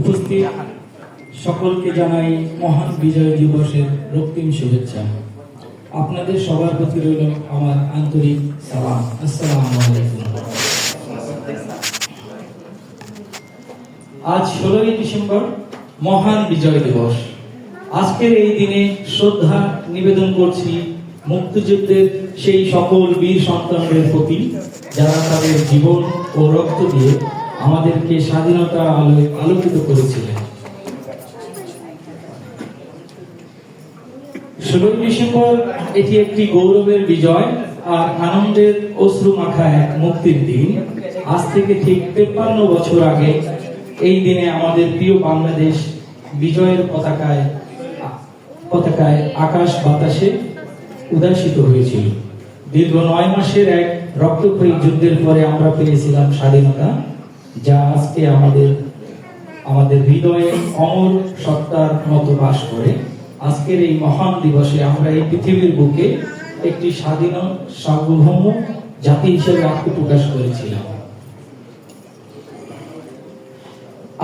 উপস্থিত সকলকে জানাই মহান বিজয় দিবসের রক্তিম শুভেচ্ছা। আপনাদের সবার প্রতি রইল আমার আন্তরিক সালাম। আসসালামু আজ ষোলোই ডিসেম্বর মহান বিজয় দিবস। আজকের এই দিনে শ্রদ্ধা নিবেদন করছি মুক্তিযুদ্ধের সেই সকল বীর সন্তানদের প্রতি, যারা তাদের জীবন ও রক্ত দিয়ে আমাদেরকে স্বাধীনতা আলোকিত করেছিলেন। ষোলোই ডিসেম্বর এটি একটি গৌরবের বিজয় আর আনন্দের অশ্রু মাখা এক মুক্তির দিন। আজ থেকে ঠিক তেপ্পান্ন বছর আগে এই দিনে আমাদের প্রিয় বাংলাদেশ বিজয়ের পতাকায় পতাকায় আকাশ বাতাসে উদাসিত হয়েছিল। দীর্ঘ নয় মাসের এক রক্তক্ষয়ী যুদ্ধের পরে আমরা পেয়েছিলাম স্বাধীনতা। যা আজকে আমাদের আমাদের হৃদয়ে অমর সত্তার মতো বাস করে। আজকের এই মহান দিবসে আমরা এই পৃথিবীর বুকে একটি স্বাধীন, সার্বভৌম জাতি হিসেবে আত্মপ্রকাশ করেছিলাম।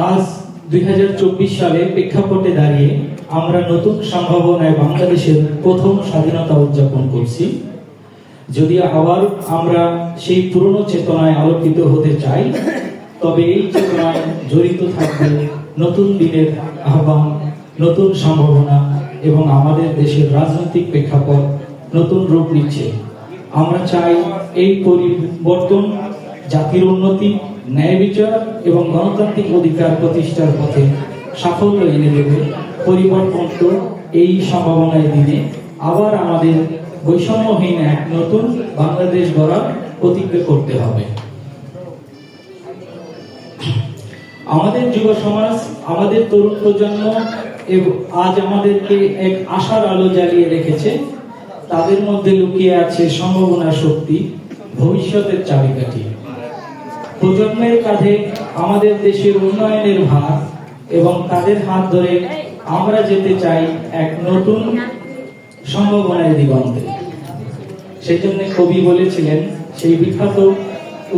আজ দুই হাজার চব্বিশ সালে প্রেক্ষাপটে দাঁড়িয়ে আমরা নতুন সম্ভাবনায় বাংলাদেশের প্রথম স্বাধীনতা উদযাপন করছি। যদি আবার আমরা সেই পুরনো চেতনায় আলোকিত হতে চাই তবে এই চেতনায় জড়িত থাকবে নতুন দিনের আহ্বান, নতুন সম্ভাবনা এবং আমাদের দেশের রাজনৈতিক প্রেক্ষাপট নতুন রূপ নিচ্ছে। আমরা চাই এই পরিবর্তন জাতির উন্নতি, ন্যায় বিচার এবং গণতান্ত্রিক অধিকার প্রতিষ্ঠার পথে সাফল্য এনে দেবে। পরিবর্তন তো এই সম্ভাবনায় দিনে আবার আমাদের বৈষম্যহীন এক নতুন বাংলাদেশ গড়ার প্রতিজ্ঞা করতে হবে। আমাদের যুব সমাজ, আমাদের তরুণ প্রজন্ম আজ আমাদেরকে এক আশার আলো জ্বালিয়ে রেখেছে। তাদের মধ্যে লুকিয়ে আছে সম্ভাবনার শক্তি, ভবিষ্যতের চাবিকাঠি। প্রজন্মের কাঁধে আমাদের দেশের উন্নয়নের ভার এবং তাদের হাত ধরে আমরা যেতে চাই এক নতুন সম্ভাবনার দিগন্তে। সেই জন্য কবি বলেছিলেন, সেই বিখ্যাত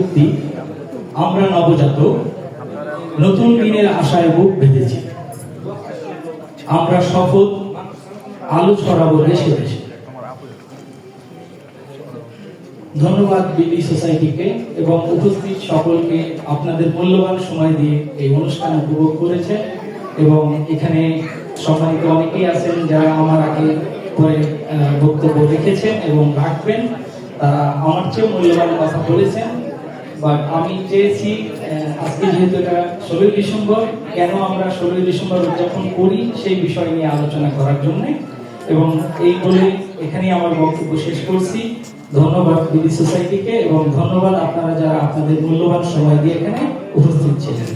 উক্তি আমরা নবজাতক নতুন দিনের আশায় বুক বেঁধেছি। আমরা শপথ আলো ছড়াবো দেশে দেশে। ধন্যবাদ বিডি সোসাইটিকে এবং উপস্থিত সকলকে আপনাদের মূল্যবান সময় দিয়ে এই অনুষ্ঠান উপভোগ করেছে এবং এখানে সম্মানিত অনেকেই আছেন যারা আমার আগে আহ, বক্তব্য রেখেছেন এবং রাখবেন। তারা আমার চেয়ে মূল্যবান কথা বলেছেন। বাট আমি চেয়েছি আজকে যেহেতু এটা ষোলোই ডিসেম্বর, কেন আমরা ষোলোই ডিসেম্বর উদযাপন করি সেই বিষয় নিয়ে আলোচনা করার জন্য। এবং এই বলে এখানেই আমার বক্তব্য শেষ করছি। ধন্যবাদ বিডি সোসাইটিকে এবং ধন্যবাদ আপনারা যারা আপনাদের মূল্যবান সময় দিয়ে এখানে উপস্থিত ছিলেন।